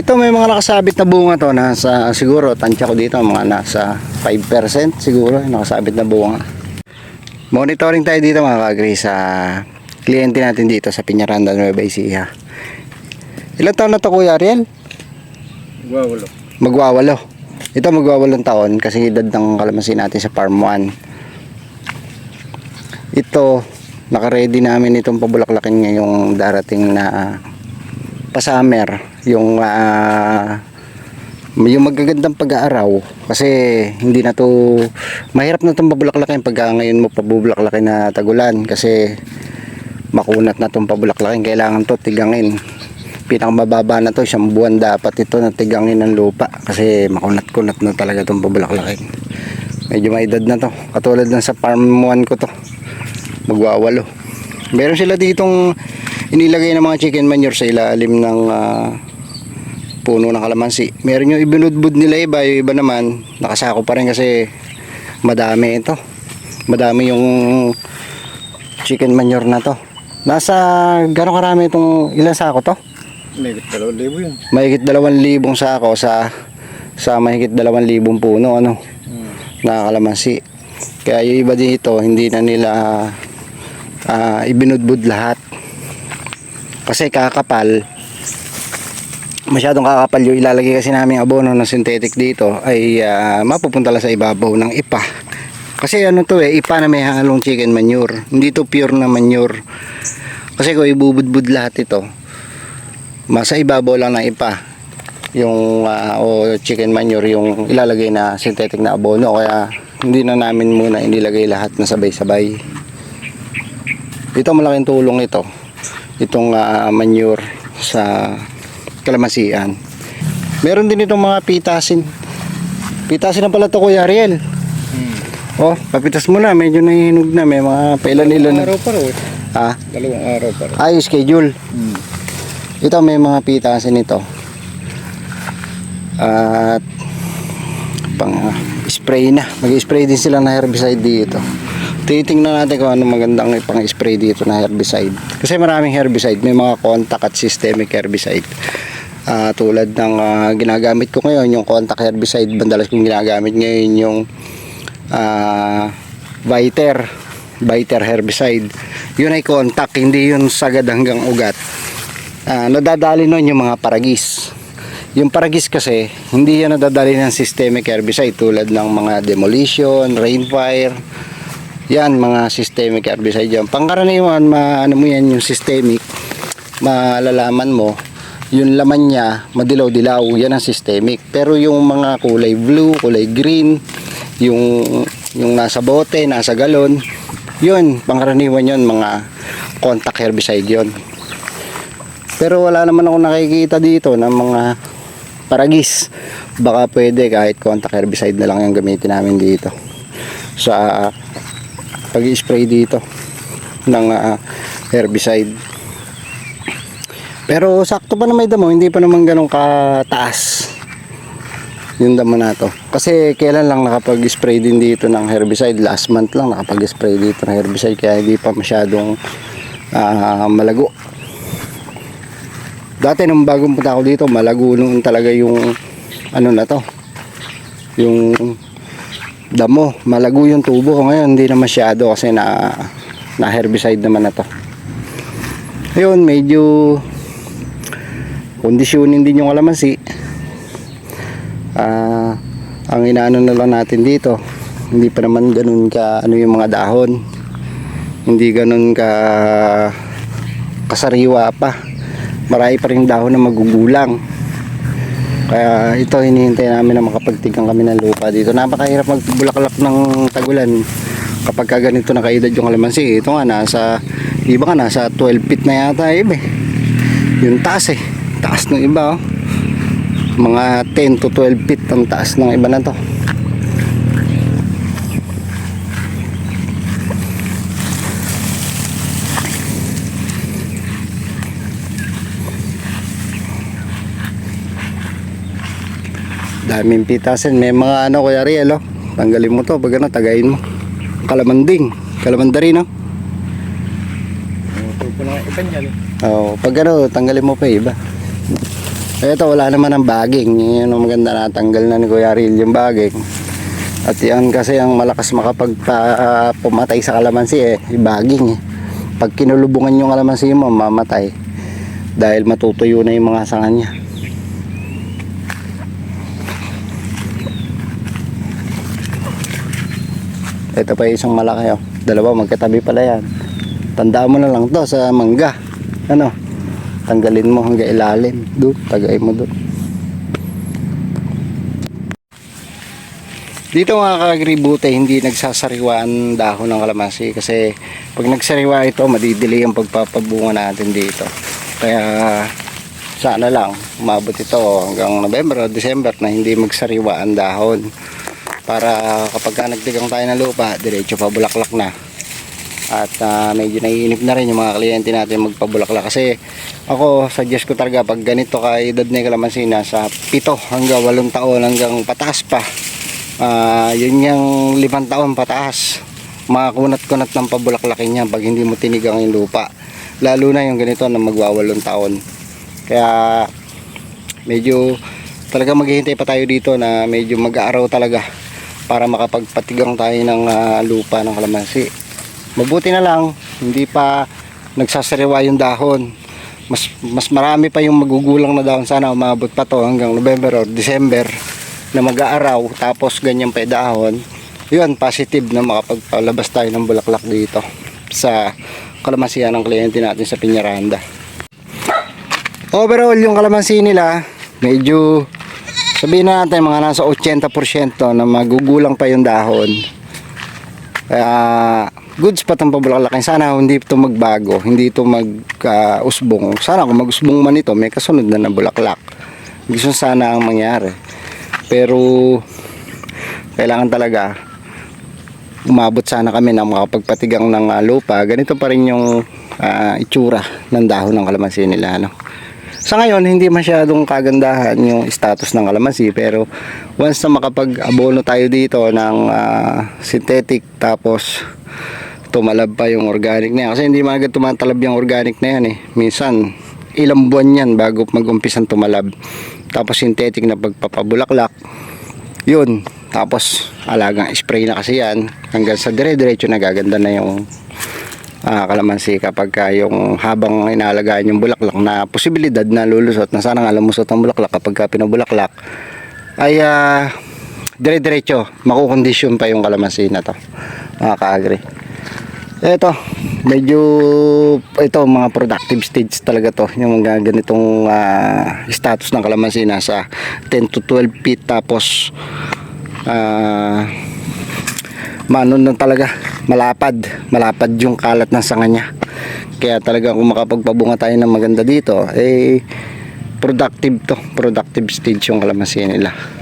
Ito may mga nakasabit na bunga to nasa siguro tansya ko dito mga nasa 5% siguro nakasabit na bunga. Monitoring tayo dito mga kagri sa kliyente natin dito sa Piñaranda Nueva Ecija. Ilan taon na to Kuya Ariel? Wawalo. Magwawalo. Ito magwawalong taon kasi edad ng kalamansi natin sa Farm 1. Ito, nakaready namin itong pabulaklakin ngayong darating na pa-summer. Yung, ah, yung magagandang pag-aaraw. Kasi hindi na to, mahirap na itong pabulaklakin pag ngayon mo pabulaklakin na tagulan. Kasi makunat na itong pabulaklakin. Kailangan to tigangin pinakamababa na to isang buwan dapat ito na tigangin ng lupa kasi makunat-kunat na talaga itong pabulaklakin medyo may edad na to katulad ng sa farm 1 ko to magwawalo meron sila ditong inilagay ng mga chicken manure sa ilalim ng ah, puno ng kalamansi. Meron yung ibinudbud nila iba yung iba naman nakasako pa rin kasi madami ito. Madami yung chicken manure na to. Nasa gano'ng karami itong ilang sako to? May dalawang libo yun. mahigit dalawang libong sako sa sa mahigit dalawang libong puno ano Hmm. na kalamansi. Kaya yung iba dito hindi na nila ah, ibinudbud lahat kasi kakapal masyadong kakapal yung ilalagay kasi namin abono ng synthetic dito ay ah, mapupunta lang sa ibabaw ng ipa. Kasi ano to eh ipa na may halong chicken manure. Hindi to pure na manure. Kasi kung ibubudbud lahat ito masa ibabaw lang ng ipa yung ah, o chicken manure yung ilalagay na synthetic na abono. Kaya hindi na namin muna inilagay lahat na sabay-sabay. Ito malaking tulong ito itong ah, manure sa kalamasian meron din itong mga pitasin pitasin na pala to kuya Ariel Hmm. oh papitas mo na medyo nahihinog na may mga pailan-ilan na araw pa rin. ah Dalawang araw pa rin. ay schedule Hmm. ito may mga pitasin ito. At pang ah, spray na. Mag-spray din sila na herbicide dito. Titingnan natin kung ano magandang pang-spray dito na herbicide. Kasi maraming herbicide. May mga contact at systemic herbicide. Ah, tulad ng ah, ginagamit ko ngayon, yung contact herbicide. Bandalas kong ginagamit ngayon yung ah, Viter. Viter herbicide. Yun ay contact, hindi yun sagad hanggang ugat ah, nadadali nun yung mga paragis. Yung paragis kasi, hindi yan nadadali ng systemic herbicide tulad ng mga demolition, rainfire. Yan, mga systemic herbicide yan. Pangkaraniwan, ma, ano mo yan, yung systemic, malalaman mo, yung laman niya, madilaw-dilaw, yan ang systemic. Pero yung mga kulay blue, kulay green, yung, yung nasa bote, nasa galon, yun, pangkaraniwan yun, mga contact herbicide yun. Pero wala naman ako nakikita dito ng mga paragis. Baka pwede kahit contact herbicide na lang yung gamitin namin dito. Sa pag-spray dito ng ah, herbicide. Pero sakto pa na may damo, hindi pa naman ganun kataas yung damo na to. Kasi kailan lang nakapag-spray din dito ng herbicide, last month lang nakapag-spray dito ng herbicide kaya hindi pa masyadong ah, malago. Dati nung bagong punta ako dito, malago noon talaga yung ano na to. Yung damo, malago yung tubo ko ngayon, hindi na masyado kasi na na herbicide naman na to. Ayun, medyo kondisyonin din yung kalamansi. Ah, ang inaano na lang natin dito, hindi pa naman ganun ka ano yung mga dahon. Hindi ganun ka kasariwa pa marami pa rin dahon na magugulang kaya ito hinihintay namin na makapagtigang kami ng lupa dito napakahirap magbulaklak ng tagulan kapag ka ganito nakaedad yung kalamansi ito nga nasa iba nga nasa 12 feet na yata iba eh. yung taas eh taas ng iba oh. mga 10 to 12 feet ang taas ng iba na to daming pitasin may mga ano kuya Riel oh. tanggalin mo to pag ano tagayin mo kalamanding kalamandari no na oh, pag ano tanggalin mo pa iba Ito, wala naman ang baging. Yun ang maganda natanggal na ni Kuya Ril yung baging. At yan kasi ang malakas makapag ah, pumatay sa kalamansi eh, baging eh. Pag kinulubungan yung kalamansi mo, mamatay. Dahil matutuyo na yung mga sanga niya. Ito pa isang malaki oh. Dalawa magkatabi pala yan. Tandaan mo na lang to sa mangga. Ano? Tanggalin mo hanggang ilalim. Do, tagay mo doon. Dito mga kagribute, hindi nagsasariwa ang dahon ng kalamansi kasi pag nagsariwa ito, madidili ang pagpapabunga natin dito. Kaya sana lang umabot ito hanggang November o December na hindi magsariwa ang dahon para kapag ka nagdigang tayo ng lupa, diretso pa bulaklak na. At ah, medyo naiinip na rin yung mga kliyente natin magpabulaklak. Kasi ako suggest ko talaga pag ganito ka edad na kalamansi nasa 7 hanggang 8 taon hanggang pataas pa Ah, yun yung limang taon pataas. Makakunat-kunat ng pabulaklakin niya pag hindi mo tinigang yung lupa. Lalo na yung ganito na magwawalong taon. Kaya medyo talaga maghihintay pa tayo dito na medyo mag-aaraw talaga para makapagpatigang tayo ng ah, lupa ng kalamansi. Mabuti na lang hindi pa nagsasariwa yung dahon. Mas mas marami pa yung magugulang na dahon sana umabot pa to hanggang November or December na mag-aaraw tapos ganyan pa dahon. Yun positive na makapagpalabas tayo ng bulaklak dito sa kalamansihan ng kliyente natin sa Piñaranda. Overall yung kalamansi nila medyo sabihin na natin mga nasa 80% na magugulang pa yung dahon. Kaya goods pa itong pabulaklakin sana hindi ito magbago hindi ito mag-usbong. Sana kung mag-usbong man ito may kasunod na na bulaklak. Gusto sana ang mangyari. Pero kailangan talaga umabot sana kami na makapagpatigang ng ah, lupa. Ganito pa rin yung ah, itsura ng dahon ng kalamansi nila ano. Sa ngayon hindi masyadong kagandahan yung status ng kalamansi pero once na makapag-abono tayo dito ng ah, synthetic tapos tumalab pa yung organic na yan. Kasi hindi magad tumatalab yung organic na yan eh. Minsan ilang buwan yan bago mag-umpisan tumalab. Tapos synthetic na pagpapabulaklak. Yun. Tapos alagang spray na kasi yan. Hanggang sa dire-diretso nagaganda na yung ah, kalamansi kapag ka yung habang inaalagaan yung bulaklak na posibilidad na lulusot na sana nga lumusot ang bulaklak kapag ka pinabulaklak ay ah, dire-diretso makukondisyon pa yung kalamansi na to. Mga ka-agri. Eto medyo ito mga productive stage talaga to yung mga ganitong ah, status ng kalamansi nasa 10 to 12 feet tapos ah maano na talaga malapad. Malapad yung kalat ng sanga niya. Kaya talaga kung makapagpabunga tayo ng maganda dito eh productive to. Productive stage yung kalamansi nila